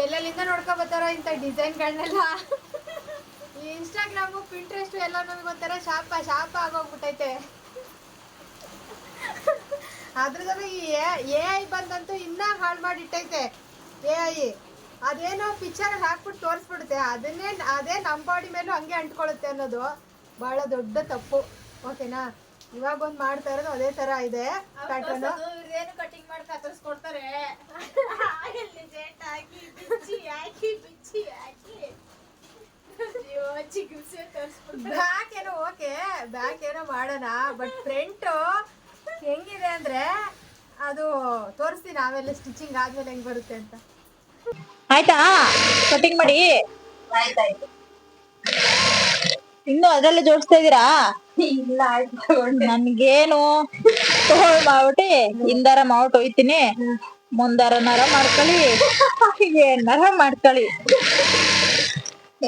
ಎಲ್ಲೆಲ್ಲಿಂದ ನೋಡ್ಕೊ ಬರ್ತಾರೋ ಇಂಥ ಡಿಸೈನ್ಗಳನ್ನೆಲ್ಲ? ಇನ್ಸ್ಟಾಗ್ರಾಮು ಪಿಂಟ್ರೆಸ್ಟು ಎಲ್ಲ ನಮಗೆ ಒಂಥರ ಶಾಪ ಶಾಪ ಆಗೋಗ್ಬಿಟ್ಟೈತೆ. ಅದ್ರದ್ದು ಈ ಎ ಐ ಬಂದಂತೂ ಇನ್ನೂ ಹಾಳು ಮಾಡಿಟ್ಟೈತೆ. ಎ ಐ, ಅದೇನೋ ಪಿಕ್ಚರ್ ಹಾಕ್ಬಿಟ್ಟು ತೋರಿಸ್ಬಿಡುತ್ತೆ. ಅದನ್ನೇ, ಅದೇ ನಮ್ಮ ಬಾಡಿ ಮೇಲೂ ಹಂಗೆ ಅಂಟ್ಕೊಳ್ಳುತ್ತೆ ಅನ್ನೋದು. ಭಾಳ ದೊಡ್ಡ ತಪ್ಪು. ಓಕೆನಾ ಇವಾಗ ಒಂದು ಮಾಡ್ತಾ ಇರೋದು ಅದೇ ತರ ಇದೆ ಪ್ಯಾಟರ್ನ್ ಏನು ಕಟಿಂಗ್ ಮಾಡಿ ಕತ್ತರಿಸ್ಕೊಡ್ತಾರೆ. ಎಲ್ಲಿ ಜೇಟ್ ಹಾಕಿ ಬಿಚ್ಚಿ ಹಾಕಿ ಬಿಚ್ಚಿ ಹಾಕಿ. ಬ್ಯಾಕ್ ಏನೋ ಓಕೆ ಬ್ಯಾಕ್ ಏನೋ ಮಾಡೋಣ ಬಟ್ ಫ್ರಂಟ್ ಹೆಂಗಿದೆ ಅಂದ್ರೆ ಅದು ತೋರಿಸ್ತೀನಿ ಆಮೇಲೆ ಸ್ಟಿಚಿಂಗ್ ಆದ್ಮೇಲೆ ಹೆಂಗ್ ಬರುತ್ತೆ ಅಂತ. ಆಯ್ತಾ? ಕಟಿಂಗ್ ಮಾಡಿ. ಆಯ್ತಾಯ್ತು. ಇನ್ನು ಅದ್ರಲ್ಲೇ ಜೋಡಿಸ್ತಾ ಇದೀರಾ ಇಲ್ಲ ಆಯ್ತು ತಗೊಂಡೆ ನನ್ಗೇನು ತಗೊಳ್ ಇಂದರ ಹಿಂದಾರ ಮಾವಟ್ ಹೋಯ್ತೀನಿ. ಮುಂದಾರನಾರ ಮಾಡ್ಕೊಳ್ಳಿ ಏನಾರ ಮಾಡ್ಕೊಳ್ಳಿ.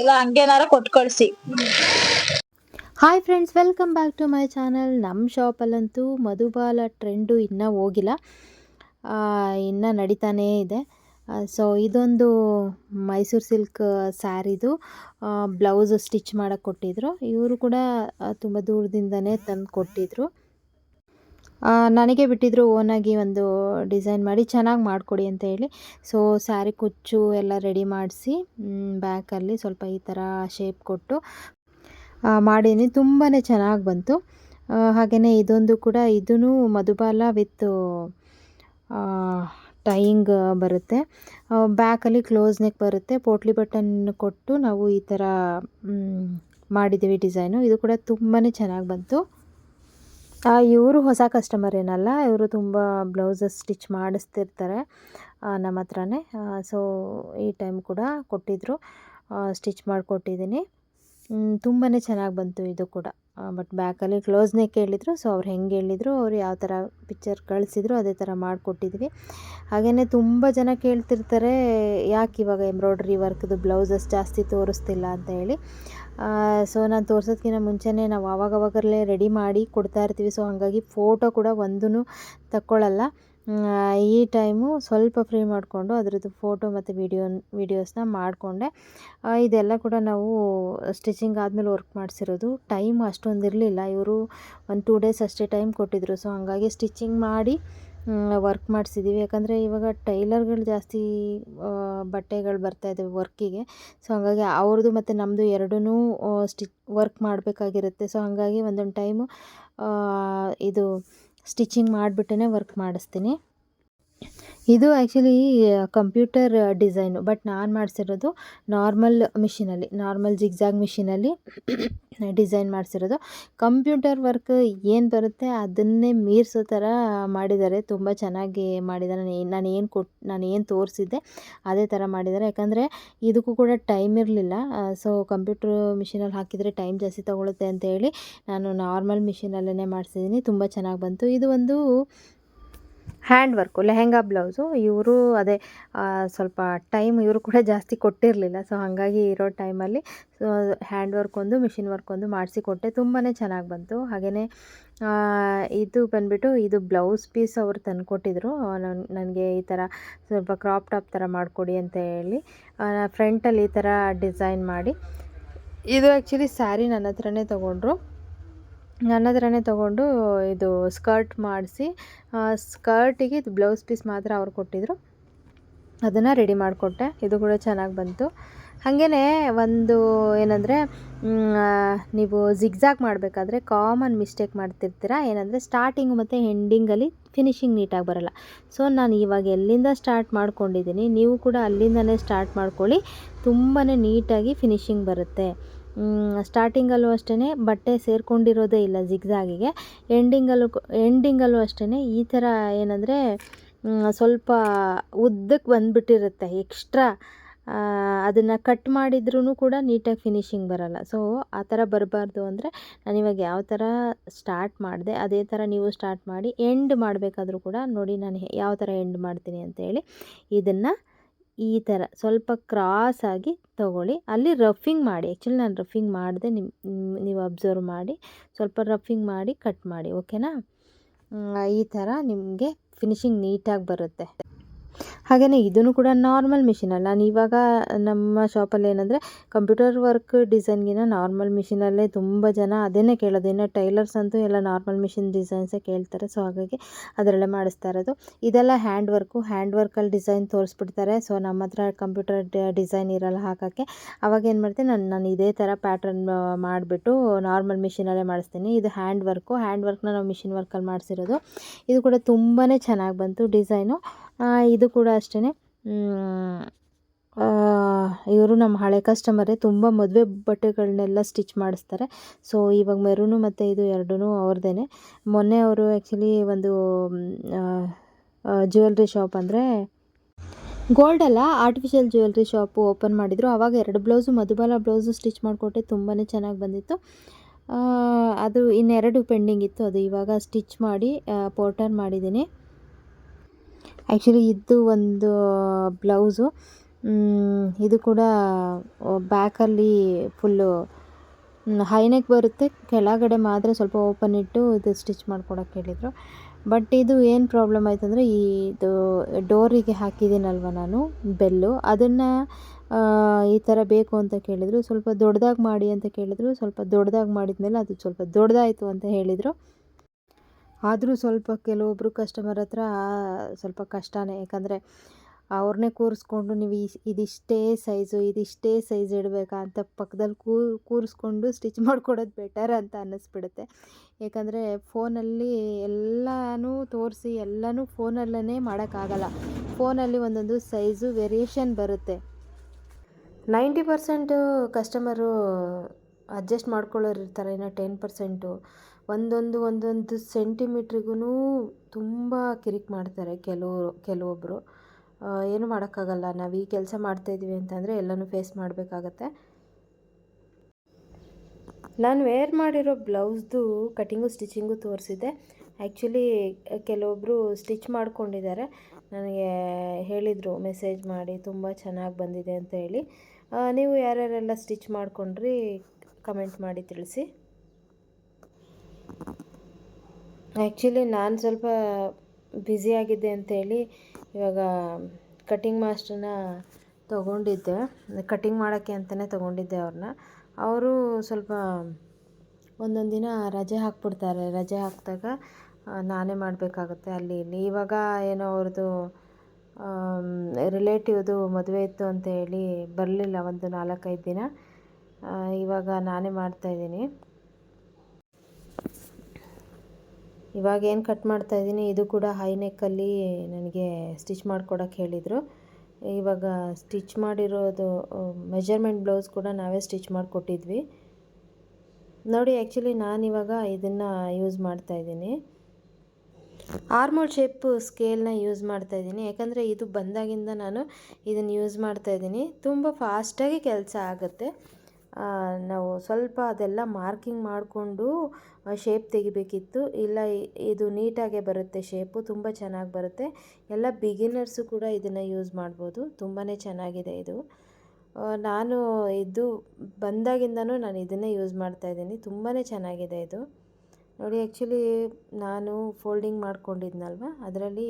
ಇಲ್ಲ ಹಂಗೇನಾರ ಕೊಟ್ಟು ಕಳಿಸಿ hi friends welcome back to my channel. ನಮ್ಮ ಶಾಪಲ್ಲಂತೂ ಮಧುಬಾಲ ಟ್ರೆಂಡು ಇನ್ನೂ ಹೋಗಿಲ್ಲ. ಇನ್ನೂ ನಡೀತಾನೇ ಇದೆ. ಸೊ ಇದೊಂದು ಮೈಸೂರು ಸಿಲ್ಕ್ ಸ್ಯಾರಿದು. ಬ್ಲೌಸ್ ಸ್ಟಿಚ್ ಮಾಡೋಕ್ಕೆ ಕೊಟ್ಟಿದ್ರು. ಇವರು ಕೂಡ ತುಂಬ ದೂರದಿಂದನೇ ತಂದು ಕೊಟ್ಟಿದ್ರು. ಆ, ನನಗೆ ಬಿಟ್ಟಿದ್ರು ಓನಾಗಿ ಒಂದು ಡಿಸೈನ್ ಮಾಡಿ ಚೆನ್ನಾಗಿ ಮಾಡಿಕೊಡಿ ಅಂತ ಹೇಳಿ. ಸೊ ಸ್ಯಾರಿ ಕುಚ್ಚು ಎಲ್ಲ ರೆಡಿ ಮಾಡಿಸಿ ಬ್ಯಾಕಲ್ಲಿ ಸ್ವಲ್ಪ ಈ ಥರ ಶೇಪ್ ಕೊಟ್ಟು ಮಾಡೀನಿ. ತುಂಬಾ ಚೆನ್ನಾಗಿ ಬಂತು. ಹಾಗೆಯೇ ಇದೊಂದು ಕೂಡ ಇದೂ ಮಧುಬಾಲ ವಿತ್ ಟೈಯಿಂಗ್ ಬರುತ್ತೆ. ಬ್ಯಾಕಲ್ಲಿ ಕ್ಲೋಸ್ ನೆಕ್ ಬರುತ್ತೆ. ಪೋಟ್ಲಿ ಬಟನ್ ಕೊಟ್ಟು ನಾವು ಈ ಥರ ಮಾಡಿದ್ದೀವಿ ಡಿಸೈನು ಇದು ಕೂಡ ತುಂಬಾ ಚೆನ್ನಾಗಿ ಬಂತು. ಇವರು ಹೊಸ ಕಸ್ಟಮರ್ ಏನಲ್ಲ, ಇವರು ತುಂಬ ಬ್ಲೌಸಸ್ ಸ್ಟಿಚ್ ಮಾಡಿಸ್ತಿರ್ತಾರೆ ನಮ್ಮ ಹತ್ರನೇ. ಸೊ ಈ ಟೈಮ್ ಕೂಡ ಕೊಟ್ಟಿದ್ದರು ಸ್ಟಿಚ್ ಮಾಡಿಕೊಟ್ಟಿದ್ದೀನಿ. ತುಂಬಾ ಚೆನ್ನಾಗಿ ಬಂತು ಇದು ಕೂಡ. ಬಟ್ ಬ್ಯಾಕಲ್ಲಿ ಕ್ಲೋಸ್ನೇ ಕೇಳಿದರು ಸೊ ಅವ್ರು ಹೆಂಗೆ ಹೇಳಿದರು, ಅವ್ರು ಯಾವ ಥರ ಪಿಕ್ಚರ್ ಕಳಿಸಿದ್ರು, ಅದೇ ಥರ ಮಾಡಿಕೊಟ್ಟಿದ್ವಿ. ಹಾಗೆಯೇ ತುಂಬ ಜನ ಕೇಳ್ತಿರ್ತಾರೆ, ಯಾಕೆ ಇವಾಗ ಎಂಬ್ರಾಯ್ಡ್ರಿ ವರ್ಕ್ದು ಬ್ಲೌಸಸ್ ಜಾಸ್ತಿ ತೋರಿಸ್ತಿಲ್ಲ ಅಂತ ಹೇಳಿ. ಸೊ ನಾನು ತೋರ್ಸೋದ್ಕಿಂತ ಮುಂಚೆನೇ ನಾವು ಆವಾಗವಾಗಲೇ ರೆಡಿ ಮಾಡಿ ಕೊಡ್ತಾ ಇರ್ತೀವಿ. ಸೊ ಹಾಗಾಗಿ ಫೋಟೋ ಕೂಡ ಒಂದೂ ತಕ್ಕೊಳ್ಳಲ್ಲ ಈ ಟೈಮು ಸ್ವಲ್ಪ ಫ್ರೀ ಮಾಡಿಕೊಂಡು ಅದರದ್ದು ಫೋಟೋ ಮತ್ತು ವೀಡಿಯೋ, ವೀಡಿಯೋಸ್ನ ಮಾಡಿಕೊಂಡೆ. ಇದೆಲ್ಲ ಕೂಡ ನಾವು ಸ್ಟಿಚಿಂಗ್ ಆದಮೇಲೆ ವರ್ಕ್ ಮಾಡಿಸಿರೋದು. ಟೈಮ್ ಅಷ್ಟೊಂದು ಇರಲಿಲ್ಲ. ಇವರು ಒಂದು ಟೂ ಡೇಸ್ ಅಷ್ಟೇ ಟೈಮ್ ಕೊಟ್ಟಿದ್ದರು ಸೊ, ಹಾಗಾಗಿ ಸ್ಟಿಚಿಂಗ್ ಮಾಡಿ ವರ್ಕ್ ಮಾಡಿಸಿದ್ದೀವಿ ಯಾಕಂದರೆ ಇವಾಗ ಟೈಲರ್ಗಳು ಜಾಸ್ತಿ ಬಟ್ಟೆಗಳು ಬರ್ತಾ ಇದ್ದಾವೆ ವರ್ಕಿಗೆ. ಸೊ, ಹಾಗಾಗಿ ಅವ್ರದ್ದು ಮತ್ತು ನಮ್ಮದು ಎರಡೂ ಸ್ಟಿಚ್, ವರ್ಕ್ ಮಾಡಬೇಕಾಗಿರುತ್ತೆ. ಸೊ, ಹಾಗಾಗಿ ಒಂದೊಂದು ಟೈಮು ಇದು ಸ್ಟಿಚಿಂಗ್ ಮಾಡಿಬಿಟ್ಟೇ ವರ್ಕ್ ಮಾಡಿಸ್ತೀನಿ. ಇದು ಆ್ಯಕ್ಚುಲಿ ಕಂಪ್ಯೂಟರ್ ಡಿಸೈನು ಬಟ್ ನಾನು ಮಾಡಿಸಿರೋದು ನಾರ್ಮಲ್ ಮಿಷಿನಲ್ಲಿ ನಾರ್ಮಲ್ ಜಿಗ್ಜಾಗ್ ಮಿಷಿನಲ್ಲಿ ಡಿಸೈನ್ ಮಾಡಿಸಿರೋದು. ಕಂಪ್ಯೂಟರ್ ವರ್ಕ್ ಏನು ಬರುತ್ತೆ ಅದನ್ನೇ ಮೀರಿಸೋ ಥರ ಮಾಡಿದ್ದಾರೆ. ತುಂಬ ಚೆನ್ನಾಗಿ ಮಾಡಿದ್ದಾರೆ. ನಾನು ಏನು ಕೊಟ್ಟು ನಾನು ಏನು ತೋರಿಸಿದ್ದೆ ಅದೇ ಥರ ಮಾಡಿದ್ದಾರೆ. ಯಾಕಂದರೆ ಇದಕ್ಕೂ ಕೂಡ ಟೈಮ್ ಇರಲಿಲ್ಲ. ಸೊ ಕಂಪ್ಯೂಟ್ರ್ ಮಿಷಿನಲ್ಲಿ ಹಾಕಿದರೆ ಟೈಮ್ ಜಾಸ್ತಿ ತೊಗೊಳುತ್ತೆ ಅಂತ ಹೇಳಿ ನಾನು ನಾರ್ಮಲ್ ಮಿಷಿನಲ್ಲೇ ಮಾಡಿಸಿದ್ದೀನಿ. ತುಂಬ ಚೆನ್ನಾಗಿ ಬಂತು. ಇದು ಒಂದು ಹ್ಯಾಂಡ್ ವರ್ಕು ಲೆಹೆಂಗಾ ಬ್ಲೌಸು, ಇವರು ಅದೇ ಸ್ವಲ್ಪ ಟೈಮ್ ಇವರು ಕೂಡ ಜಾಸ್ತಿ ಕೊಟ್ಟಿರಲಿಲ್ಲ. ಸೊ, ಹಾಗಾಗಿ ಇರೋ ಟೈಮಲ್ಲಿ, ಸೊ ಹ್ಯಾಂಡ್ ವರ್ಕ್ ಒಂದು, ಮಿಷಿನ್ ವರ್ಕ್ ಒಂದು ಮಾಡಿಸಿಕೊಟ್ಟೆ ತುಂಬಾ ಚೆನ್ನಾಗಿ ಬಂತು. ಹಾಗೆಯೇ ಇದು ಬಂದುಬಿಟ್ಟು ಇದು ಬ್ಲೌಸ್ ಪೀಸ್ ಅವರು ತಂದುಕೊಟ್ಟಿದ್ರು. ನನಗೆ ಈ ಥರ ಸ್ವಲ್ಪ ಕ್ರಾಪ್ ಟಾಪ್ ಥರ ಮಾಡಿಕೊಡಿ ಅಂತ ಹೇಳಿ ಫ್ರಂಟಲ್ಲಿ ಈ ಥರ ಡಿಸೈನ್ ಮಾಡಿ. ಇದು ಆ್ಯಕ್ಚುಲಿ ಸ್ಯಾರಿ ನನ್ನ ಹತ್ರನೇ ತೊಗೊಂಡ್ರು. ನನ್ನ ಹತ್ರನೇ ತೊಗೊಂಡು ಇದು ಸ್ಕರ್ಟ್ ಮಾಡಿಸಿ ಸ್ಕರ್ಟಿಗೆ ಇದು ಬ್ಲೌಸ್ ಪೀಸ್ ಮಾತ್ರ ಅವ್ರು ಕೊಟ್ಟಿದ್ದರು ಅದನ್ನು ರೆಡಿ ಮಾಡಿಕೊಟ್ಟೆ. ಇದು ಕೂಡ ಚೆನ್ನಾಗಿ ಬಂತು. ಹಾಗೇ ಒಂದು ಏನಂದರೆ ನೀವು ಜಿಗ್ಜಾಗ್ ಮಾಡಬೇಕಾದ್ರೆ ಕಾಮನ್ ಮಿಸ್ಟೇಕ್ ಮಾಡ್ತಿರ್ತೀರ. ಏನಂದರೆ ಸ್ಟಾರ್ಟಿಂಗ್ ಮತ್ತು ಎಂಡಿಂಗಲ್ಲಿ ಫಿನಿಶಿಂಗ್ ನೀಟಾಗಿ ಬರಲ್ಲ. ಸೊ ನಾನು ಇವಾಗ ಎಲ್ಲಿಂದ ಸ್ಟಾರ್ಟ್ ಮಾಡ್ಕೊಂಡಿದ್ದೀನಿ, ನೀವು ಕೂಡ ಅಲ್ಲಿಂದನೇ ಸ್ಟಾರ್ಟ್ ಮಾಡ್ಕೊಳ್ಳಿ. ತುಂಬಾ ನೀಟಾಗಿ ಫಿನಿಶಿಂಗ್ ಬರುತ್ತೆ. ಸ್ಟಾರ್ಟಿಂಗಲ್ಲೂ ಅಷ್ಟೇ ಬಟ್ಟೆ ಸೇರಿಕೊಂಡಿರೋದೇ ಇಲ್ಲ ಜಿಗ್ಜಾಗಿಗೆ ಎಂಡಿಂಗಲ್ಲೂ ಎಂಡಿಂಗಲ್ಲೂ ಅಷ್ಟೇ ಈ ಥರ ಏನಂದರೆ ಸ್ವಲ್ಪ ಉದ್ದಕ್ಕೆ ಬಂದುಬಿಟ್ಟಿರುತ್ತೆ ಎಕ್ಸ್ಟ್ರಾ ಅದನ್ನು ಕಟ್ ಮಾಡಿದ್ರೂ ಕೂಡ ನೀಟಾಗಿ ಫಿನಿಶಿಂಗ್ ಬರಲ್ಲ. ಸೊ ಆ ಥರ ಬರಬಾರ್ದು ಅಂದರೆ, ನಾನು ಇವಾಗ ಯಾವ ಥರ ಸ್ಟಾರ್ಟ್ ಮಾಡಿದೆ, ಅದೇ ಥರ ನೀವು ಸ್ಟಾರ್ಟ್ ಮಾಡಿ ಎಂಡ್ ಮಾಡಬೇಕಾದ್ರೂ ಕೂಡ ನೋಡಿ ನಾನು ಯಾವ ಥರ ಎಂಡ್ ಮಾಡ್ತೀನಿ ಅಂತೇಳಿ ಇದನ್ನು ಈ ಥರ ಸ್ವಲ್ಪ ಕ್ರಾಸ್ ಆಗಿ ತಗೊಳ್ಳಿ. ಅಲ್ಲಿ ರಫಿಂಗ್ ಮಾಡಿ ಆ್ಯಕ್ಚುಲಿ ನಾನು ರಫಿಂಗ್ ಮಾಡಿದೆ ನಿಮ್ ನಿಮ್- ನೀವು ಅಬ್ಸರ್ವ್ ಮಾಡಿ, ಸ್ವಲ್ಪ ರಫಿಂಗ್ ಮಾಡಿ ಕಟ್ ಮಾಡಿ ಓಕೆನಾ ಈ ಥರ ನಿಮಗೆ ಫಿನಿಶಿಂಗ್ ನೀಟಾಗಿ ಬರುತ್ತೆ. ಹಾಗೆಯೇ ಇದೂ ಕೂಡ ನಾರ್ಮಲ್ ಅಲ್ಲ. ನಾನು ಇವಾಗ ನಮ್ಮ ಶಾಪಲ್ಲಿ ಏನಂದರೆ ಕಂಪ್ಯೂಟರ್ ವರ್ಕ್ ಡಿಸೈನ್ಗಿನ ನಾರ್ಮಲ್ ಮಿಷಿನಲ್ಲೇ ತುಂಬ ಜನ ಅದೇನೇ ಕೇಳೋದು. ಇನ್ನು ಟೈಲರ್ಸ್ ಅಂತೂ ಎಲ್ಲ ನಾರ್ಮಲ್ ಮಿಷಿನ್ ಡಿಸೈನ್ಸೇ ಕೇಳ್ತಾರೆ. ಸೊ ಹಾಗಾಗಿ ಅದರಲ್ಲೇ ಮಾಡಿಸ್ತಾ ಇರೋದು. ಇದೆಲ್ಲ ಹ್ಯಾಂಡ್ ವರ್ಕು ಹ್ಯಾಂಡ್ ವರ್ಕಲ್ಲಿ ಡಿಸೈನ್ ತೋರಿಸ್ಬಿಡ್ತಾರೆ. ಸೊ ನಮ್ಮ ಹತ್ರ ಕಂಪ್ಯೂಟರ್ ಡಿಸೈನ್ ಇರಲ್ಲ ಹಾಕೋಕ್ಕೆ. ಅವಾಗ ಏನು ಮಾಡ್ತೀನಿ, ನಾನು ನಾನು ಇದೇ ಥರ ಪ್ಯಾಟ್ರನ್ ಮಾಡಿಬಿಟ್ಟು ನಾರ್ಮಲ್ ಮಿಷಿನಲ್ಲೇ ಮಾಡಿಸ್ತೀನಿ. ಇದು ಹ್ಯಾಂಡ್ ವರ್ಕು ಹ್ಯಾಂಡ್ ವರ್ಕ್ನ ನಾವು ಮಿಷಿನ್ ವರ್ಕಲ್ಲಿ ಮಾಡಿಸಿರೋದು. ಇದು ಕೂಡ ತುಂಬಾ ಚೆನ್ನಾಗಿ ಬಂತು ಡಿಸೈನು ಇದು ಕೂಡ ಅಷ್ಟೇ ಇವರು ನಮ್ಮ ಹಳೆ ಕಸ್ಟಮರೇ ತುಂಬ ಮದುವೆ ಬಟ್ಟೆಗಳನ್ನೆಲ್ಲ ಸ್ಟಿಚ್ ಮಾಡಿಸ್ತಾರೆ. ಸೊ ಇವಾಗ ಮೆರೂನು ಮತ್ತು ಇದು ಎರಡೂ ಅವ್ರದ್ದೇ ಮೊನ್ನೆ ಅವರು ಆ್ಯಕ್ಚುಲಿ ಒಂದು ಜ್ಯುವೆಲ್ರಿ ಶಾಪ್ ಅಂದರೆ ಅಲ್ಲ ಆರ್ಟಿಫಿಷಿಯಲ್ ಜ್ಯುವೆಲ್ರಿ ಶಾಪು ಓಪನ್ ಮಾಡಿದರು. ಆವಾಗ ಎರಡು ಬ್ಲೌಸು ಮಧುಬಾಲ ಬ್ಲೌಸು ಸ್ಟಿಚ್ ಮಾಡಿಕೊಟ್ಟೆ ತುಂಬಾ ಚೆನ್ನಾಗಿ ಬಂದಿತ್ತು. ಅದು ಇನ್ನೆರಡು ಪೆಂಡಿಂಗ್ ಇತ್ತು. ಅದು ಇವಾಗ ಸ್ಟಿಚ್ ಮಾಡಿ ಪೋರ್ಟರ್ ಮಾಡಿದ್ದೀನಿ. ಆ್ಯಕ್ಚುಲಿ ಇದು ಒಂದು ಬ್ಲೌಸು. ಇದು ಕೂಡ ಬ್ಯಾಕಲ್ಲಿ ಫುಲ್ಲು ಹೈನೆಕ್ ಬರುತ್ತೆ. ಕೆಳಗಡೆ ಮಾತ್ರ ಸ್ವಲ್ಪ ಓಪನ್ ಇಟ್ಟು ಇದು ಸ್ಟಿಚ್ ಮಾಡ್ಕೊಡಕ್ಕೆ ಹೇಳಿದರು. ಬಟ್ ಇದು ಏನು ಪ್ರಾಬ್ಲಮ್ ಆಯ್ತು ಅಂದರೆ ಇದು ಡೋರಿಗೆ ಹಾಕಿದ್ದೀನಲ್ವ ನಾನು, ಬೆಲ್ಲು. ಅದನ್ನು ಈ ಥರ ಬೇಕು ಅಂತ ಕೇಳಿದರು. ಸ್ವಲ್ಪ ದೊಡ್ಡದಾಗಿ ಮಾಡಿ ಅಂತ ಕೇಳಿದರು. ಸ್ವಲ್ಪ ದೊಡ್ಡದಾಗಿ ಮಾಡಿದ ಮೇಲೆ ಅದು ಸ್ವಲ್ಪ ದೊಡ್ಡದಾಯಿತು ಅಂತ ಹೇಳಿದರು. ಆದರೂ ಸ್ವಲ್ಪ ಕೆಲವೊಬ್ಬರು ಕಸ್ಟಮರ್ ಹತ್ರ ಸ್ವಲ್ಪ ಕಷ್ಟನೇ. ಯಾಕಂದರೆ ಅವ್ರನ್ನೇ ಕೂರಿಸ್ಕೊಂಡು ನೀವು ಇದಿಷ್ಟೇ ಸೈಜು ಇದಿಷ್ಟೇ ಸೈಜ್ ಇಡಬೇಕಾ ಅಂತ ಪಕ್ಕದಲ್ಲಿ ಕೂರಿಸ್ಕೊಂಡು ಸ್ಟಿಚ್ ಮಾಡ್ಕೊಡೋದು ಬೆಟರ್ ಅಂತ ಅನ್ನಿಸ್ಬಿಡುತ್ತೆ. ಏಕೆಂದರೆ ಫೋನಲ್ಲಿ ಎಲ್ಲನೂ ತೋರಿಸಿ, ಎಲ್ಲನೂ ಫೋನಲ್ಲೇ ಮಾಡೋಕ್ಕಾಗಲ್ಲ. ಫೋನಲ್ಲಿ ಒಂದೊಂದು ಸೈಜು ವೇರಿಯೇಷನ್ ಬರುತ್ತೆ. ನೈಂಟಿ ಪರ್ಸೆಂಟು ಕಸ್ಟಮರು ಅಡ್ಜಸ್ಟ್ ಮಾಡ್ಕೊಳ್ಳೋರು ಇರ್ತಾರೆ, ಇನ್ನು ಟೆನ್ ಪರ್ಸೆಂಟು ಒಂದೊಂದು ಒಂದೊಂದು ಸೆಂಟಿಮೀಟ್ರಿಗೂ ತುಂಬ ಕಿರಿಕ್ ಮಾಡ್ತಾರೆ ಕೆಲವರು ಕೆಲವೊಬ್ಬರು ಏನು ಮಾಡೋಕ್ಕಾಗಲ್ಲ. ನಾವು ಈ ಕೆಲಸ ಮಾಡ್ತಾಯಿದ್ದೀವಿ ಅಂತಂದರೆ ಎಲ್ಲನೂ ಫೇಸ್ ಮಾಡಬೇಕಾಗತ್ತೆ. ನಾನು ವೇರ್ ಮಾಡಿರೋ ಬ್ಲೌಸ್ದು ಕಟಿಂಗು ಸ್ಟಿಚಿಂಗು ತೋರಿಸಿದ್ದೆ. ಆ್ಯಕ್ಚುಲಿ ಕೆಲವೊಬ್ಬರು ಸ್ಟಿಚ್ ಮಾಡ್ಕೊಂಡಿದ್ದಾರೆ. ನನಗೆ ಹೇಳಿದರು ಮೆಸೇಜ್ ಮಾಡಿ, ತುಂಬ ಚೆನ್ನಾಗಿ ಬಂದಿದೆ ಅಂತ ಹೇಳಿ. ನೀವು ಯಾರ್ಯಾರೆಲ್ಲ ಸ್ಟಿಚ್ ಮಾಡ್ಕೊಂಡ್ರಿ ಕಮೆಂಟ್ ಮಾಡಿ ತಿಳಿಸಿ. ಆ್ಯಕ್ಚುಲಿ ನಾನು ಸ್ವಲ್ಪ ಬ್ಯುಸಿಯಾಗಿದ್ದೆ ಅಂತೇಳಿ ಇವಾಗ ಕಟಿಂಗ್ ಮಾಸ್ಟ್ರನ್ನ ತೊಗೊಂಡಿದ್ದೆ. ಕಟಿಂಗ್ ಮಾಡೋಕ್ಕೆ ಅಂತಲೇ ತೊಗೊಂಡಿದ್ದೆ ಅವ್ರನ್ನ ಅವರು ಸ್ವಲ್ಪ ಒಂದೊಂದು ದಿನ ರಜೆ ಹಾಕ್ಬಿಡ್ತಾರೆ. ರಜೆ ಹಾಕಿದಾಗ ನಾನೇ ಮಾಡಬೇಕಾಗುತ್ತೆ ಅಲ್ಲಿ ಇಲ್ಲಿ. ಇವಾಗ ಏನೋ ಅವ್ರದ್ದು ರಿಲೇಟಿವ್ದು ಮದುವೆ ಇತ್ತು ಅಂತ ಹೇಳಿ ಬರಲಿಲ್ಲ ಒಂದು ನಾಲ್ಕೈದು ದಿನ. ಇವಾಗ ನಾನೇ ಮಾಡ್ತಾಯಿದ್ದೀನಿ ಇವಾಗ ಏನು ಕಟ್ ಮಾಡ್ತಾ ಇದ್ದೀನಿ ಇದು ಕೂಡ ಹೈ ನೆಕ್ಕಲ್ಲಿ ನನಗೆ ಸ್ಟಿಚ್ ಮಾಡಿಕೊಡಕ್ಕೆ ಹೇಳಿದರು. ಇವಾಗ ಸ್ಟಿಚ್ ಮಾಡಿರೋದು ಮೆಜರ್ಮೆಂಟ್ ಬ್ಲೌಸ್ ಕೂಡ ನಾವೇ ಸ್ಟಿಚ್ ಮಾಡಿಕೊಟ್ಟಿದ್ವಿ. ನೋಡಿ ಆ್ಯಕ್ಚುಲಿ ನಾನಿವಾಗ ಇದನ್ನು ಯೂಸ್ ಮಾಡ್ತಾ ಇದ್ದೀನಿ ಆರ್ಮೋಲ್ ಶೇಪ್ ಸ್ಕೇಲ್ನ ಯೂಸ್ ಮಾಡ್ತಾ ಇದ್ದೀನಿ ಯಾಕಂದರೆ ಇದು ಬಂದಾಗಿಂದ ನಾನು ಇದನ್ನು ಯೂಸ್ ಮಾಡ್ತಾ ಇದ್ದೀನಿ ತುಂಬ ಫಾಸ್ಟಾಗಿ ಕೆಲಸ ಆಗುತ್ತೆ. ನಾವು ಸ್ವಲ್ಪ ಅದೆಲ್ಲ ಮಾರ್ಕಿಂಗ್ ಮಾಡಿಕೊಂಡು ಶೇಪ್ ತೆಗಿಬೇಕಿತ್ತು. ಇಲ್ಲ ಇದು ನೀಟಾಗೆ ಬರುತ್ತೆ ಶೇಪು ತುಂಬ ಚೆನ್ನಾಗಿ ಬರುತ್ತೆ. ಎಲ್ಲ ಬಿಗಿನರ್ಸು ಕೂಡ ಇದನ್ನು ಯೂಸ್ ಮಾಡ್ಬೋದು. ತುಂಬಾ ಚೆನ್ನಾಗಿದೆ ಇದು. ನಾನು ಇದು ಬಂದಾಗಿಂದನೂ ನಾನು ಇದನ್ನೇ ಯೂಸ್ ಮಾಡ್ತಾ ಇದ್ದೀನಿ. ತುಂಬಾ ಚೆನ್ನಾಗಿದೆ ಇದು. ನೋಡಿ ಆ್ಯಕ್ಚುಲಿ ನಾನು ಫೋಲ್ಡಿಂಗ್ ಮಾಡ್ಕೊಂಡಿದ್ನಲ್ವ? ಅದರಲ್ಲಿ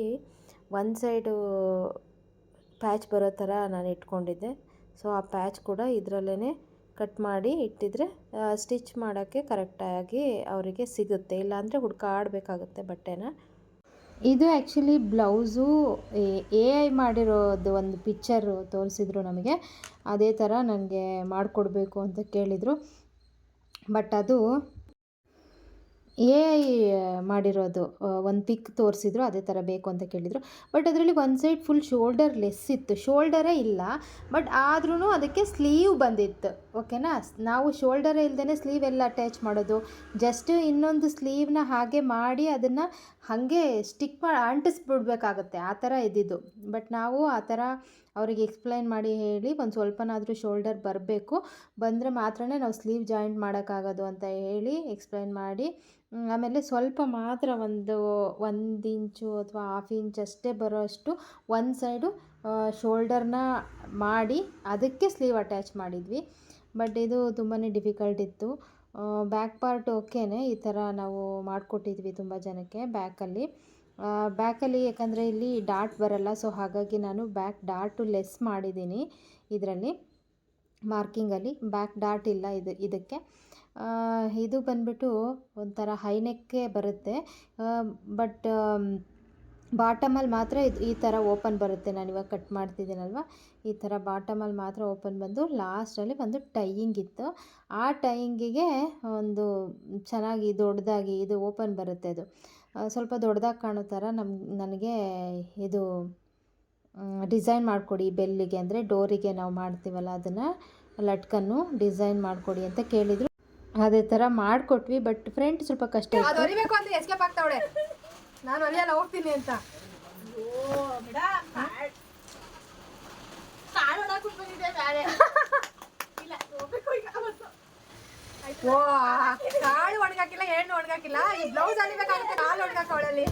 ಒನ್ ಸೈಡು ಪ್ಯಾಚ್ ಬರೋ ಥರ ನಾನು ಇಟ್ಕೊಂಡಿದ್ದೆ. ಸೊ ಆ ಪ್ಯಾಚ್ ಕೂಡ ಇದರಲ್ಲೇ ಕಟ್ ಮಾಡಿ ಇಟ್ಟಿದ್ರೆ ಸ್ಟಿಚ್ ಮಾಡೋಕ್ಕೆ ಕರೆಕ್ಟಾಗಿ ಅವರಿಗೆ ಸಿಗುತ್ತೆ. ಇಲ್ಲಾಂದರೆ ಹುಡ್ಕಾಡಬೇಕಾಗುತ್ತೆ ಬಟ್ಟೆನ. ಇದು ಆ್ಯಕ್ಚುಲಿ ಬ್ಲೌಸು ಎ ಐ ಮಾಡಿರೋದು ಒಂದು ಪಿಕ್ಚರು ತೋರಿಸಿದ್ರು ನಮಗೆ. ಅದೇ ಥರ ನನಗೆ ಮಾಡಿಕೊಡ್ಬೇಕು ಅಂತ ಕೇಳಿದರು. ಬಟ್ ಅದು ಎ ಐ ಮಾಡಿರೋದು ಒಂದು ಪಿಕ್ ತೋರಿಸಿದ್ರು ಅದೇ ಥರ ಬೇಕು ಅಂತ ಕೇಳಿದರು. ಬಟ್ ಅದರಲ್ಲಿ ಒಂದು ಸೈಡ್ ಫುಲ್ ಶೋಲ್ಡರ್ ಲೆಸ್ ಇತ್ತು. ಶೋಲ್ಡರೇ ಇಲ್ಲ ಬಟ್ ಆದ್ರೂ ಅದಕ್ಕೆ ಸ್ಲೀವ್ ಬಂದಿತ್ತು ಓಕೆನಾ ನಾವು ಶೋಲ್ಡರೇ ಇಲ್ಲದೇ ಸ್ಲೀವ್ ಎಲ್ಲ ಅಟ್ಯಾಚ್ ಮಾಡೋದು. ಜಸ್ಟ್ ಇನ್ನೊಂದು ಸ್ಲೀವ್ನ ಹಾಗೆ ಮಾಡಿ ಅದನ್ನು ಹಾಗೆ ಸ್ಟಿಕ್ ಮಾಡಿ ಅಂಟಿಸ್ಬಿಡ್ಬೇಕಾಗತ್ತೆ. ಆ ಥರ ಇದ್ದಿದ್ದು. ಬಟ್ ನಾವು ಆ ಥರ ಅವರಿಗೆ ಎಕ್ಸ್ಪ್ಲೈನ್ ಮಾಡಿ ಹೇಳಿ ಒಂದು ಸ್ವಲ್ಪನಾದರೂ ಶೋಲ್ಡರ್ ಬರಬೇಕು. ಬಂದರೆ ಮಾತ್ರನೇ ನಾವು ಸ್ಲೀವ್ ಜಾಯಿಂಟ್ ಮಾಡೋಕ್ಕಾಗೋದು ಅಂತ ಹೇಳಿ ಎಕ್ಸ್ಪ್ಲೈನ್ ಮಾಡಿ. ಆಮೇಲೆ ಸ್ವಲ್ಪ ಮಾತ್ರ ಒಂದು ಒಂದು ಇಂಚು ಅಥವಾ ಹಾಫ್ ಇಂಚ್ ಅಷ್ಟೇ ಬರೋಷ್ಟು ಒಂದು ಸೈಡು ಶೋಲ್ಡರ್ನ ಮಾಡಿ ಅದಕ್ಕೆ ಸ್ಲೀವ್ ಅಟ್ಯಾಚ್ ಮಾಡಿದ್ವಿ. ಬಟ್ ಇದು ತುಂಬಾ ಡಿಫಿಕಲ್ಟ್ ಇತ್ತು. ಬ್ಯಾಕ್ ಪಾರ್ಟ್ ಓಕೆನೇ ಈ ಥರ ನಾವು ಮಾಡಿಕೊಟ್ಟಿದ್ವಿ ತುಂಬ ಜನಕ್ಕೆ ಬ್ಯಾಕಲ್ಲಿ ಬ್ಯಾಕಲ್ಲಿ ಯಾಕಂದರೆ ಇಲ್ಲಿ ಡಾಟ್ ಬರಲ್ಲ ಸೊ ಹಾಗಾಗಿ ನಾನು ಬ್ಯಾಕ್ ಡಾಟು ಲೆಸ್ ಮಾಡಿದ್ದೀನಿ ಇದರಲ್ಲಿ ಮಾರ್ಕಿಂಗಲ್ಲಿ ಬ್ಯಾಕ್ ಡಾಟ್ ಇಲ್ಲ ಇದು, ಇದಕ್ಕೆ. ಇದು ಬಂದ್ಬಿಟ್ಟು ಒಂಥರ ಹೈನೆಕ್ಕೆ ಬರುತ್ತೆ. ಬಟ್ ಬಾಟಮಲ್ಲಿ ಮಾತ್ರ ಇದು, ಈ ಥರ ಓಪನ್ ಬರುತ್ತೆ. ನಾನು ಇವಾಗ ಕಟ್ ಮಾಡ್ತಿದ್ದೀನಲ್ವ? ಈ ಥರ ಬಾಟಮಲ್ಲಿ ಮಾತ್ರ ಓಪನ್ ಬಂದು ಲಾಸ್ಟಲ್ಲಿ ಒಂದು ಟೈಯಿಂಗ್ ಇತ್ತು. ಆ ಟೈಯಿಂಗಿಗೆ ಒಂದು ಚೆನ್ನಾಗಿ ದೊಡ್ಡದಾಗಿ ಇದು ಓಪನ್ ಬರುತ್ತೆ ಅದು. ಸ್ವಲ್ಪ ದೊಡ್ಡದಾಗಿ ಕಾಣೋ ಥರ ನಮ್ ನನಗೆ ಇದು ಡಿಸೈನ್ ಮಾಡಿಕೊಡಿ ಬೆಲ್ಲಿಗೆ ಅಂದರೆ ಡೋರಿಗೆ ನಾವು ಮಾಡ್ತೀವಲ್ಲ ಅದನ್ನು ಲಟ್ಕನ್ನು ಡಿಸೈನ್ ಮಾಡಿಕೊಡಿ ಅಂತ ಕೇಳಿದರು. ಅದೇ ಥರ ಮಾಡಿಕೊಟ್ವಿ ಬಟ್ ಫ್ರೆಂಡ್ ಸ್ವಲ್ಪ ಕಷ್ಟ ಅದು ಇತ್ತು ಅಂತ ಎಸ್ಕೇಪ್ ಆಗ್ತಾವಳೆ. ನಾನು ಹೊಲಿಯಲ್ಲ ಹೋಗ್ತೀನಿ ಅಂತ. ಓ ಬಿಡ ಕಾಳು ಹೊಡಕ್ ಬಂದಿದೆ ಬ್ಯಾರೆ ಇಲ್ಲ ಹೋಗ್ಬೇಕು ಈಗ ಅವತ್ತು ಓ ಕಾಳು ಒಣಗಾಕಿಲ್ಲ ಹೆಣ್ಣು ಒಣಗಾಕಿಲ್ಲ. ಈ ಬ್ಲೌಸ್ ಅಲಿಬೇಕಾಗುತ್ತೆ ಕಾಲು ಒಣಗಾಕವಳಲ್ಲಿ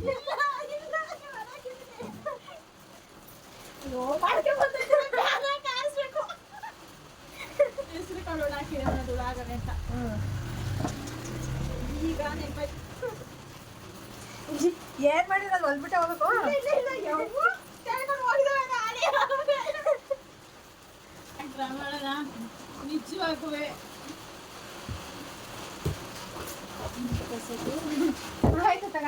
ಅಯ್ಯೋ ಮಾಡ್ಕೆ ಬಂದಿದ್ದೆ ಬ್ಯಾರೆ ಕಾಯಿಸ್ಬೇಕು ಹೆಸರು ಕಾಳು ಹೊಡಾಕಿದೆ ಅನ್ನೋದು ಉಳ್ಳಾಗಡ್ಡೆ ಅಂತ ಈಗ ನೆನಪಾಯ್ತು ಏನ್ ಮಾಡಿದ್ರೆ ಅದು ಹೊಲ್ಬಿಟ್ಟೆ ಹೋಗ್ಬೇಕು ಇಲ್ಲ ಇಲ್ಲ ಯವ್ವ ಕೆಳಗಡೆ ಹೋಗಿದ್ದಾವೆ ನಾನೇ ಪ್ರಮಾಣನ ನಿಜವಾಗುವೆ ಆಯ್ತು ತಗ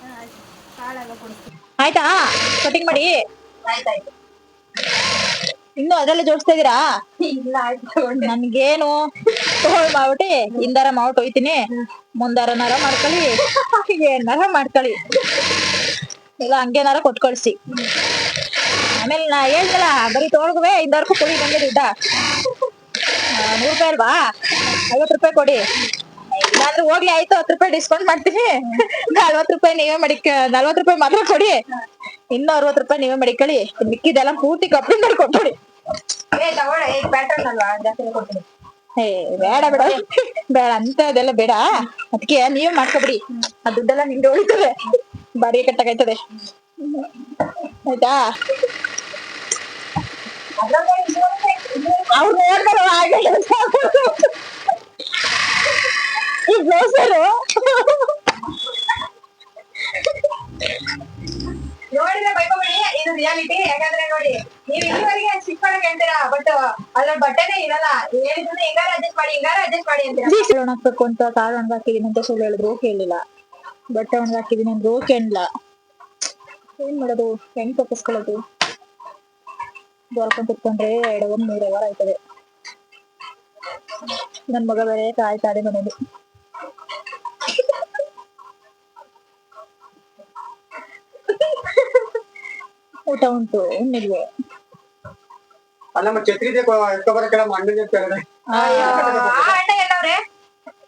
ಹಾ, ಆಯ್ತು ಕಾಳೆಲ್ಲ ಕೊಡಿಸ್ತೀನಿ ಆಯ್ತಾ ಕಟಿಂಗ್ ಮಾಡಿ. ಆಯ್ತಾಯ್ತು ಇನ್ನು ಅದ್ರಲ್ಲಿ ಜೋಡಿಸ್ತಾ ಇದೀರಾ ಇಲ್ಲ ಆಯ್ತು ತಗೊಂಡೆ. ನನ್ಗೇನು? ತಗೊಳ್ ಮಾಡ್ಬಿಟ್ಟಿ ಇಂದಾರ ಮಾಡ್ಬಿಟ್ಟು ಹೋಯ್ತೀನಿ ಮುಂದಾರ ನರ ಮಾಡ್ಕೊಳ್ಳಿ ಏನಾರ ಮಾಡ್ಕೊಳ್ಳಿ. ಇಲ್ಲ ಹಂಗೇನಾರ ಕೊಟ್ ಕಳ್ಸಿ ಆಮೇಲೆ ನಾ ಹೇಳ್ದಲ್ಲ ಬರೀ ತೊಗೊಳ್ಗುವೆ ಇಂದವರೆಗೂ ಕೊಡಿ ನಂಗೆ ದುಡ್ಡ. ಆ, ನೂರ್ ರೂಪಾಯಿ ಅಲ್ವಾ? ಐವತ್ ರೂಪಾಯಿ ಕೊಡಿ. ಇಲ್ಲಾಂದ್ರೆ ಹೋಗ್ಲಿ, ಆಯ್ತು, ಹತ್ತು ರೂಪಾಯಿ ಡಿಸ್ಕೌಂಟ್ ಮಾಡ್ತೀನಿ. ನಲ್ವತ್ ರೂಪಾಯಿ ನೀವೇ ಮಡಿಕ ನಲ್ವತ್ ರೂಪಾಯಿ ಮಾತ್ರ ಕೊಡಿ. ಇನ್ನು ಅರವತ್ ರೂಪಾಯಿ ನೀವೇ ಮಡಿಕಳಿ ಮಿಕ್ಕಿದೆಲ್ಲ ಪೂರ್ತಿ ಕಪ್ಪಿಂಗ್ ಮಾಡಿ ಕೊಟ್ಬಿಡಿ. ಏ ಬೇಡ ಬೇಡ. ಬೇಡ ಅಂತ ಅದೆಲ್ಲ ಬೇಡ. ಅದಕ್ಕೆ ನೀವೇ ಮಾಡ್ಕೊಬಿಡಿ. ಆ ದುಡ್ಡೆಲ್ಲ ನಿಮ್ಗೆ ಉಳಿತದೆ. ಬಾಡಿಗೆ ಕಟ್ಟಕೈತದೆ ಆಯ್ತಾ? ಅವ್ರು ನೋಡ್ತಾರ ಈ ಬ್ಲೌಸರು? ನೋಡಿದ್ರೆ ಬೈಕೋಬೇಡಿ ಇದು ರಿಯಾಲಿಟಿ ಯಾಕಂದ್ರೆ ನೋಡಿ ನೀವು ಇಲ್ಲಿವರೆಗೆ ಮಾಡಕ್ ಹೇಳ್ತೀರಾ ಬಟ್ ಅದ್ರ ಬಟ್ಟೆನೇ ಇರಲ್ಲ. ಹೇಳಿದ್ರೆ ಹಿಂಗಾರ ಅಡ್ಜಸ್ಟ್ ಮಾಡಿ ಹಿಂಗಾರ ಅಡ್ಜಸ್ಟ್ ಮಾಡಿ ಅಂತೀರಾ? ಒಣಗ್ಬೇಕು ಅಂತ ಕಾರ್ ಒಣಗಾಕಿದೀನಿ ಅಂತ ಸುಳ್ಳು ಹೇಳಿದ್ರು ಕೇಳಿಲ್ಲ ಬಟ್ಟೆ ಒಣಗಾಕಿದೀನಿ ಅಂದ್ರು ಕೇಳಿಲ್ಲ ಏನ್ ಮಾಡೋದು? ಹೆಂಗ್ ತಪ್ಪಿಸ್ಕೊಳ್ಳೋದು? ಬರ್ಕೊಂಡ್ ಕುತ್ಕೊಂಡ್ರೆ ಎರಡು ಒಂದ್ ಮೂರ್ ಅವರ್ ಆಯ್ತದೆ. ನನ್ ಮಗ ಬೇರೆ ಕಾಯ್ತಾಳೆ ಮನೇಲಿ. ಊಟ ಉಂಟು ಉಣ್ಣಿಲ್ವೇ ನಮ್ಮ ಛತ್ರಿ ಅಂತ ಹೇಳಿದ್ರೆ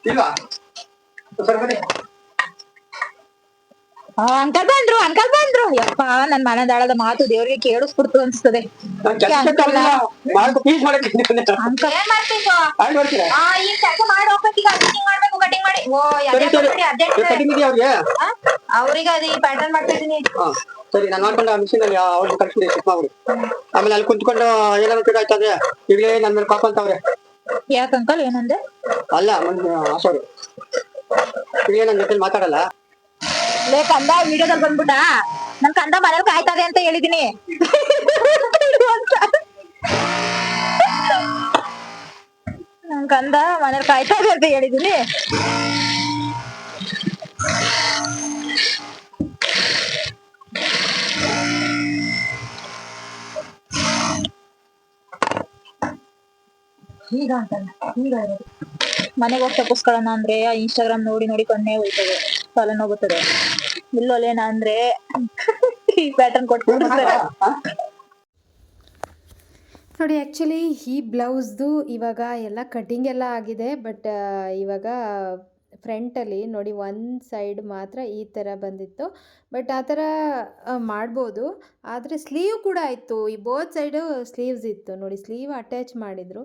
ಇಲ್ವಾ ಸರ್ ಬನ್ನಿ. ಅಂಕಲ್ ಬಂದ್ರು ಅಂಕಲ್ ಬಂದ್ರು. ಯಪ್ಪ ನನ್ ಮನದಾಳದ ಮಾತು ದೇವ್ರಿಗೆ ಕೇಳಿಸ್ಬಿಡ್ತು ಅನ್ಸ್ತದೆ. ಅವ್ರಿಗೆ? ಅದು ಪ್ಯಾಟರ್ನ್ ಮಾಡ್ತಾ ಇದೀನಿ ಸರಿ ನಾನು ಮಾಡ್ಕೊಂಡು ಆ ಮಿಷಿನ್ ಅಲ್ಲಿ ಆಮೇಲೆ ಅಲ್ಲಿ ಕುಂತ್ಕೊಂಡು ಏನಾದ್ರು ಬೇಕಾ ಆಯ್ತದೆ ಈಗಲೇ ನನ್ನ ಮೇಲೆ ಪಾಪ ಅಂತವ್ರೆ ಯಾಕ ಅಂಕಲ್ ಏನಂದೆ? ಅಲ್ಲ ಸಾರಿ ನನ್ನ ಜೊತೆ ಮಾತಾಡಲ್ಲ. ಲೇ ಕಂದ ವಿಡಿಯೋದಲ್ಲಿ ಬಂದ್ಬಿಟ್ಟ. ನನ್ ಕಂದ ಮನೇಲಿ ಕಾಯ್ತದೆ ಅಂತ ಹೇಳಿದೀನಿ. ನನ್ ಕಂದ ಮನೇಲಿ ಕಾಯ್ತದೆ ಅಂತ ಹೇಳಿದೀನಿ. ಈಗ ಅಂತ ಈಗ. ಮನೆಗೆ ಹೋಗಿ ತಪ್ಪಿಸ್ಕೊಳ್ಳೋಣ ಅಂದ್ರೆ ಇನ್ಸ್ಟಾಗ್ರಾಮ್ ನೋಡಿ ನೋಡಿ ಕಣ್ಣೇ ಹೋಯ್ತದೆ. ತಲೆ ನೋಗುತ್ತದೆ ಇಲ್ಲೋಲೇನ ಅಂದ್ರೆ ಈ ಪ್ಯಾಟರ್ನ್ ಕೊಟ್ಬಿಡ್ತಾರೆ ನೋಡಿ ಆ್ಯಕ್ಚುಲಿ ಈ ಬ್ಲೌಸ್ದು ಇವಾಗ ಎಲ್ಲ ಕಟಿಂಗ್ ಎಲ್ಲ ಆಗಿದೆ ಬಟ್ ಇವಾಗ ಫ್ರಂಟಲ್ಲಿ ನೋಡಿ ಒಂದು ಸೈಡ್ ಮಾತ್ರ ಈ ಥರ ಬಂದಿತ್ತು. ಬಟ್ ಆ ಥರ ಮಾಡ್ಬೋದು. ಆದರೆ ಸ್ಲೀವ್ ಕೂಡ ಇತ್ತು ಈ ಬೋತ್ ಸೈಡು ಸ್ಲೀವ್ಸ್ ಇತ್ತು. ನೋಡಿ ಸ್ಲೀವ್ ಅಟ್ಯಾಚ್ ಮಾಡಿದರು.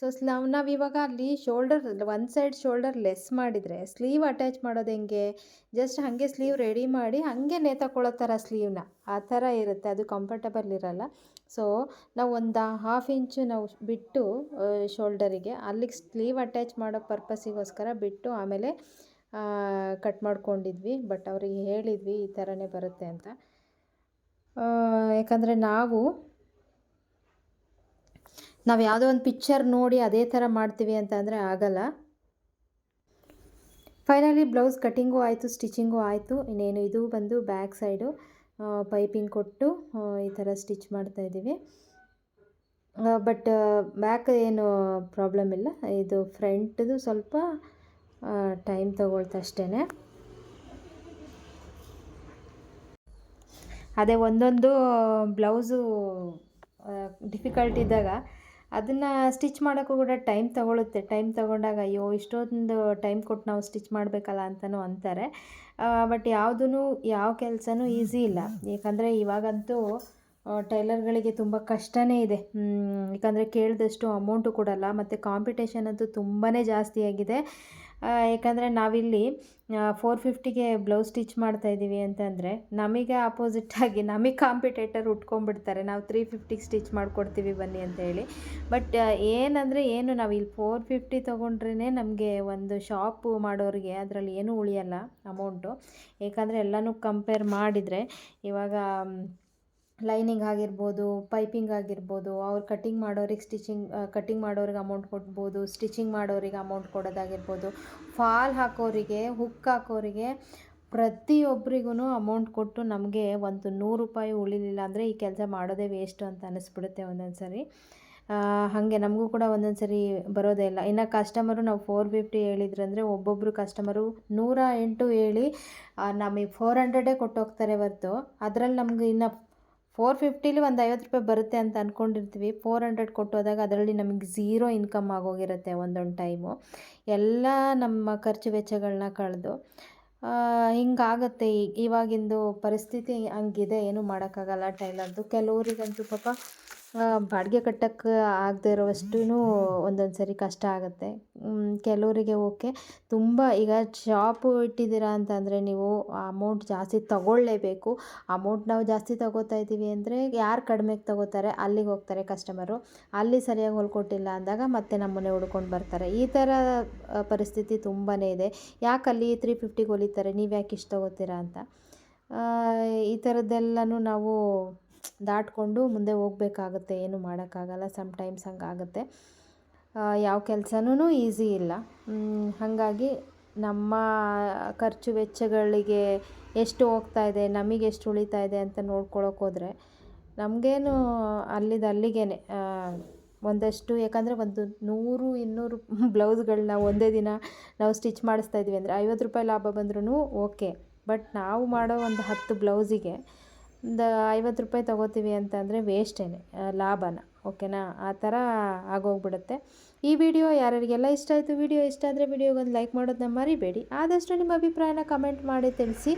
ಸೊ ನಾವು ನಾವು ಇವಾಗ ಅಲ್ಲಿ ಶೋಲ್ಡರ್ ಒಂದು ಸೈಡ್ ಶೋಲ್ಡರ್ ಲೆಸ್ ಮಾಡಿದರೆ ಸ್ಲೀವ್ ಅಟ್ಯಾಚ್ ಮಾಡೋದು ಹೆಂಗೆ? ಜಸ್ಟ್ ಹಾಗೆ ಸ್ಲೀವ್ ರೆಡಿ ಮಾಡಿ ಹಾಗೆ ನೇತಾಕೊಳ್ಳೋ ಥರ ಸ್ಲೀವ್ನ. ಆ ಥರ ಇರುತ್ತೆ. ಅದು ಕಂಫರ್ಟಬಲ್ ಇರಲ್ಲ. ಸೊ ನಾವು ಒಂದು ಹಾಫ್ ಇಂಚು ನಾವು ಬಿಟ್ಟು ಶೋಲ್ಡರಿಗೆ ಅಲ್ಲಿಗೆ ಸ್ಲೀವ್ ಅಟ್ಯಾಚ್ ಮಾಡೋ ಪರ್ಪಸ್ಸಿಗೋಸ್ಕರ ಬಿಟ್ಟು ಆಮೇಲೆ ಕಟ್ ಮಾಡ್ಕೊಂಡಿದ್ವಿ. ಬಟ್ ಅವರಿಗೆ ಹೇಳಿದ್ವಿ ಈ ಥರನೇ ಬರುತ್ತೆ ಅಂತ. ಯಾಕಂದರೆ ನಾವು ನಾವು ಯಾವುದೋ ಒಂದು ಪಿಕ್ಚರ್ ನೋಡಿ ಅದೇ ಥರ ಮಾಡ್ತೀವಿ ಅಂತ ಅಂದರೆ ಆಗಲ್ಲ. ಫೈನಲಿ ಬ್ಲೌಸ್ ಕಟ್ಟಿಂಗು ಆಯಿತು ಸ್ಟಿಚಿಂಗು ಆಯಿತು. ಇನ್ನೇನು, ಇದು ಬಂದು ಬ್ಯಾಕ್ ಸೈಡು ಪೈಪಿಂಗ್ ಕೊಟ್ಟು ಈ ಥರ ಸ್ಟಿಚ್ ಮಾಡ್ತಾಯಿದ್ದೀವಿ ಬಟ್ ಬ್ಯಾಕ್ ಏನು ಪ್ರಾಬ್ಲಮ್ ಇಲ್ಲ. ಇದು ಫ್ರಂಟ್ದು ಸ್ವಲ್ಪ ಟೈಮ್ ತಗೊಳ್ತಾ ಅಷ್ಟೇ ಅದೇ ಒಂದೊಂದು ಬ್ಲೌಸು ಡಿಫಿಕಲ್ಟ್ ಇದ್ದಾಗ ಅದನ್ನು ಸ್ಟಿಚ್ ಮಾಡೋಕ್ಕೂ ಕೂಡ ಟೈಮ್ ತಗೊಳುತ್ತೆ. ಟೈಮ್ ತಗೊಂಡಾಗ ಅಯ್ಯೋ ಇಷ್ಟೊಂದು ಟೈಮ್ ಕೊಟ್ಟು ನಾವು ಸ್ಟಿಚ್ ಮಾಡಬೇಕಲ್ಲ ಅಂತಲೂ ಅಂತಾರೆ. ಬಟ್ ಯಾವುದೂ ಯಾವ ಕೆಲಸನೂ ಈಸಿ ಇಲ್ಲ. ಏಕೆಂದರೆ ಇವಾಗಂತೂ ಟೈಲರ್ಗಳಿಗೆ ತುಂಬ ಕಷ್ಟನೇ ಇದೆ. ಏಕೆಂದರೆ ಯಾಕಂದರೆ ಕೇಳಿದಷ್ಟು ಅಮೌಂಟು ಕೊಡಲ್ಲ ಮತ್ತು ಕಾಂಪಿಟೇಷನ್ ಅಂತೂ ತುಂಬಾ ಜಾಸ್ತಿ ಆಗಿದೆ. ಆ, ಯಾಕಂದರೆ ನಾವಿಲ್ಲಿ ಫೋರ್ ಫಿಫ್ಟಿಗೆ ಬ್ಲೌಸ್ ಸ್ಟಿಚ್ ಮಾಡ್ತಾ ಇದ್ದೀವಿ ಅಂತಂದರೆ ನಮಗೆ ಆಪೋಸಿಟ್ಟಾಗಿ ನಮಗೆ ಕಾಂಪಿಟೇಟರ್ ಉಟ್ಕೊಂಡ್ಬಿಡ್ತಾರೆ. ನಾವು ತ್ರೀ ಫಿಫ್ಟಿಗೆ ಸ್ಟಿಚ್ ಮಾಡಿಕೊಡ್ತೀವಿ ಬನ್ನಿ ಅಂತ ಹೇಳಿ. ಬಟ್ ಏನಂದರೆ ಏನು ನಾವು ಇಲ್ಲಿ ಫೋರ್ ಫಿಫ್ಟಿ ತೊಗೊಂಡ್ರೇ ನಮಗೆ ಒಂದು ಶಾಪು ಮಾಡೋರಿಗೆ ಅದರಲ್ಲಿ ಏನೂ ಉಳಿಯಲ್ಲ ಅಮೌಂಟು ಏಕೆಂದರೆ ಎಲ್ಲನೂ ಕಂಪೇರ್ ಮಾಡಿದರೆ ಇವಾಗ ಲೈನಿಂಗ್ ಆಗಿರ್ಬೋದು, ಪೈಪಿಂಗ್ ಆಗಿರ್ಬೋದು, ಅವ್ರು ಕಟ್ಟಿಂಗ್ ಮಾಡೋರಿಗೆ ಸ್ಟಿಚಿಂಗ್ ಕಟ್ಟಿಂಗ್ ಮಾಡೋರಿಗೆ ಅಮೌಂಟ್ ಕೊಡ್ಬೋದು ಸ್ಟಿಚಿಂಗ್ ಮಾಡೋರಿಗೆ ಅಮೌಂಟ್ ಕೊಡೋದಾಗಿರ್ಬೋದು, ಫಾಲ್ ಹಾಕೋರಿಗೆ ಹುಕ್ ಹಾಕೋರಿಗೆ ಪ್ರತಿಯೊಬ್ಬರಿಗೂ ಅಮೌಂಟ್ ಕೊಟ್ಟು ನಮಗೆ ಒಂದು ನೂರು ರೂಪಾಯಿ ಉಳಿಲಿಲ್ಲ ಅಂದರೆ ಈ ಕೆಲಸ ಮಾಡೋದೇ ವೇಸ್ಟು ಅಂತ ಅನ್ನಿಸ್ಬಿಡುತ್ತೆ ಒಂದೊಂದು ಸರಿ ಹಾಗೆ ನಮಗೂ ಕೂಡ ಒಂದೊಂದು ಸರಿ ಬರೋದೇ ಇಲ್ಲ. ಇನ್ನು ಕಸ್ಟಮರು ನಾವು ಫೋರ್ ಫಿಫ್ಟಿ ಹೇಳಿದ್ರಂದರೆ ಒಬ್ಬೊಬ್ಬರು ಕಸ್ಟಮರು ನೂರ ಎಂಟು ಹೇಳಿ ನಮಗೆ ಫೋರ್ ಹಂಡ್ರೆಡೇ ಕೊಟ್ಟೋಗ್ತಾರೆ ಹೊರ್ತು. ಅದರಲ್ಲಿ ನಮ್ಗೆ ಇನ್ನು ಫೋರ್ ಫಿಫ್ಟಿಲಿ ಒಂದು ಐವತ್ತು ರೂಪಾಯಿ ಬರುತ್ತೆ ಅಂತ ಅಂದ್ಕೊಂಡಿರ್ತೀವಿ ಫೋರ್ ಹಂಡ್ರೆಡ್ ಕೊಟ್ಟೋದಾಗ ಅದರಲ್ಲಿ ನಮಗೆ ಝೀರೋ ಇನ್ಕಮ್ ಆಗೋಗಿರುತ್ತೆ ಒಂದೊಂದು ಟೈಮು. ಎಲ್ಲ ನಮ್ಮ ಖರ್ಚು ವೆಚ್ಚಗಳನ್ನ ಕಳೆದು ಹಿಂಗಾಗತ್ತೆ ಇವಾಗಿಂದು ಪರಿಸ್ಥಿತಿ ಹಂಗಿದೆ, ಏನೂ ಮಾಡೋಕ್ಕಾಗಲ್ಲ ಟೈಲರ್ದು. ಕೆಲವರಿಗಂತೂ ಪಾಪ ಬಾಡಿಗೆ ಕಟ್ಟಕ್ಕೆ ಆಗದೇ ಇರೋವಷ್ಟು ಒಂದೊಂದು ಸರಿ ಕಷ್ಟ ಆಗುತ್ತೆ. ಕೆಲವರಿಗೆ ಓಕೆ. ತುಂಬ ಈಗ ಶಾಪು ಇಟ್ಟಿದ್ದೀರಾ ಅಂತಂದರೆ ನೀವು ಅಮೌಂಟ್ ಜಾಸ್ತಿ ತಗೊಳ್ಳೇಬೇಕು. ಅಮೌಂಟ್ ನಾವು ಜಾಸ್ತಿ ತಗೋತಾ ಇದ್ದೀವಿ ಅಂದರೆ ಯಾರು ಕಡಿಮೆಗೆ ತಗೋತಾರೆ? ಅಲ್ಲಿಗೆ ಹೋಗ್ತಾರೆ ಕಸ್ಟಮರು. ಅಲ್ಲಿ ಸರಿಯಾಗಿ ಹೊಲ್ಕೊಟ್ಟಿಲ್ಲ ಅಂದಾಗ ಮತ್ತೆ ನಮ್ಮನ್ನೇ ಹುಡ್ಕೊಂಡು ಬರ್ತಾರೆ. ಈ ಥರ ಪರಿಸ್ಥಿತಿ ತುಂಬಾ ಇದೆ. ಯಾಕೆ ಅಲ್ಲಿ ತ್ರೀ ಫಿಫ್ಟಿಗೆ ಹೊಲಿತಾರೆ? ನೀವು ಯಾಕೆ ಇಷ್ಟು ತಗೋತೀರಾ ಅಂತ? ಈ ಥರದ್ದೆಲ್ಲನೂ ನಾವು ದಾಟ್ಕೊಂಡು ಮುಂದೆ ಹೋಗ್ಬೇಕಾಗತ್ತೆ, ಏನು ಮಾಡೋಕ್ಕಾಗಲ್ಲ ಸಮ್ಟೈಮ್ಸ್ ಹಂಗಾಗುತ್ತೆ. ಯಾವ ಕೆಲಸನೂ ಈಸಿ ಇಲ್ಲ. ಹಾಗಾಗಿ ನಮ್ಮ ಖರ್ಚು ವೆಚ್ಚಗಳಿಗೆ ಎಷ್ಟು ಹೋಗ್ತಾ ಇದೆ, ನಮಗೆ ಎಷ್ಟು ಉಳಿತಾ ಇದೆ ಅಂತ ನೋಡ್ಕೊಳಕ್ಕೆ ಹೋದರೆ ನಮಗೇನು ಅಲ್ಲಿದ ಅಲ್ಲಿಗೇನೆ. ಒಂದಷ್ಟು, ಯಾಕಂದರೆ ಒಂದು ನೂರು, ಇನ್ನೂರು ಬ್ಲೌಸ್ಗಳನ್ನ ಒಂದೇ ದಿನ ನಾವು ಸ್ಟಿಚ್ ಮಾಡಿಸ್ತಾ ಇದ್ವಿ ಅಂದರೆ ಐವತ್ತು ರೂಪಾಯಿ ಲಾಭ ಬಂದ್ರೂ ಓಕೆ. ಬಟ್ ನಾವು ಮಾಡೋ ಒಂದು ಹತ್ತು ಬ್ಲೌಸಿಗೆ ಒಂದು ಐವತ್ತು ರೂಪಾಯಿ ತೊಗೋತೀವಿ ಅಂತಂದರೆ ವೇಸ್ಟೇನೆ ಲಾಭನ ಓಕೆನಾ ಆ ಥರ ಆಗೋಗ್ಬಿಡುತ್ತೆ. ಈ ವಿಡಿಯೋ ಯಾರ್ಯಾರಿಗೆಲ್ಲ ಇಷ್ಟ ಆಯಿತು ವಿಡಿಯೋ ಇಷ್ಟ ಆದರೆ ವಿಡಿಯೋಗೊಂದು ಲೈಕ್ ಮಾಡೋದನ್ನ ಮರಿಬೇಡಿ. ಆದಷ್ಟು ನಿಮ್ಮ ಅಭಿಪ್ರಾಯನ ಕಮೆಂಟ್ ಮಾಡಿ ತಿಳಿಸಿ.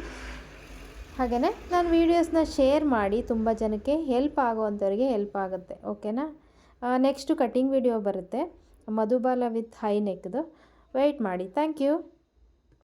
ಹಾಗೆಯೇ ನಾನು ವೀಡಿಯೋಸ್ನ ಶೇರ್ ಮಾಡಿ ತುಂಬ ಜನಕ್ಕೆ ಹೆಲ್ಪ್ ಆಗೋವಂಥವ್ರಿಗೆ ಹೆಲ್ಪ್ ಆಗುತ್ತೆ ಓಕೆನಾ ನೆಕ್ಸ್ಟು ಕಟ್ಟಿಂಗ್ ವಿಡಿಯೋ ಬರುತ್ತೆ. ಮಧುಬಾಲ ವಿತ್ ಹೈ ನೆಕ್ದು ವೆಯ್ಟ್ ಮಾಡಿ. Thank you